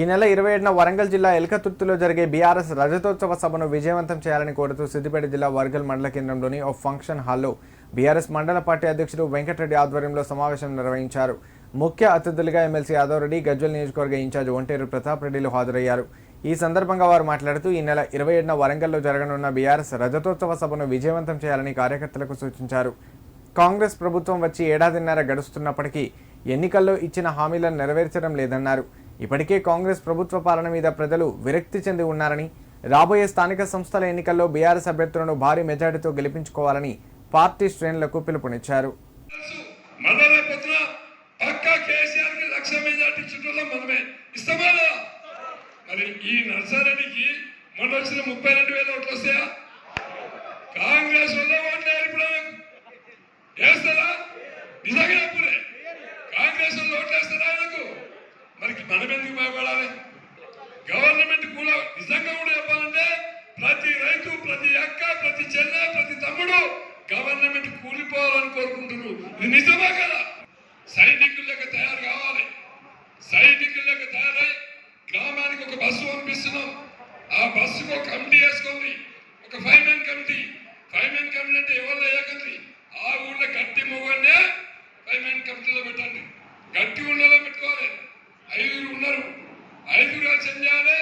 ఈ నెల ఇరవై ఏడున వరంగల్ జిల్లా ఎల్కతుర్తిలో జరిగే బీఆర్ఎస్ రజతోత్సవ సభను విజయవంతం చేయాలని కోరుతూ సిద్దిపేట జిల్లా వర్గల్ మండల కేంద్రంలోని ఓ ఫంక్షన్ హాల్లో బీఆర్ఎస్ మండల పార్టీ అధ్యక్షుడు వెంకటరెడ్డి ఆధ్వర్యంలో సమావేశం నిర్వహించారు. ముఖ్య అతిథులుగా ఎమ్మెల్సీ యాదవ్ రెడ్డి గజ్వల్ నియోజకవర్గ ఇన్ఛార్జ్ ఒంటేరు ప్రతాప్ రెడ్డిలు హాజరయ్యారు. ఈ సందర్భంగా వారు మాట్లాడుతూ ఈ నెల ఇరవై ఏడున వరంగల్లో జరగనున్న బీఆర్ఎస్ రజతోత్సవ సభను విజయవంతం చేయాలని కార్యకర్తలకు సూచించారు. కాంగ్రెస్ ప్రభుత్వం వచ్చి ఏడాదిన్నర గడుస్తున్నప్పటికీ ఎన్నికల్లో ఇచ్చిన హామీలను నెరవేర్చడం లేదన్నారు. ఇప్పటికే కాంగ్రెస్ ప్రభుత్వ పాలన మీద ప్రజలు విరక్తి చెంది ఉన్నారని రాబోయే స్థానిక సంస్థల ఎన్నికల్లో బీఆర్ఎస్ అభ్యర్థులను భారీ మెజార్టీతో గెలిపించుకోవాలని పార్టీ శ్రేణులకు పిలుపునిచ్చారు. మరి ఈ నర్సారెడ్డికి మొన్న వచ్చిన ముప్పై రెండు వేల ఓట్లు వస్తాయా? కాంగ్రెస్ వల్ల ఓట్లు. మరి మనం ఎందుకు భయపడాలి గవర్నమెంట్ కూడా నిజంగా కూడా చెప్పాలంటే ప్రతి రైతు ప్రతి అక్క ప్రతి చెల్లె ప్రతి తమ్ముడు గవర్నమెంట్ కూలిపోవాలని కోరుకుంటున్నారు. ఇది నిజమా కదా? సైనికులకు తయారు కావాలి. సైనికులకు తయారై గ్రామానికి ఒక బస్సు పంపిస్తున్నాం. ఆ బస్సుకు ఒక కమిటీ వేసుకోండి. ఒక five men committee. Five men committee అంటే ఎవరు వేయకండి ఆ ఊళ్ళో గట్టి మొగనే ఫైవ్ మెన్ కమిటీలో పెట్టండి. గట్టి ఊళ్ళో పెట్టుకోవాలి. ఐదుగురు ఉన్నారు. ఐదుగురు కలిసి చేయాలి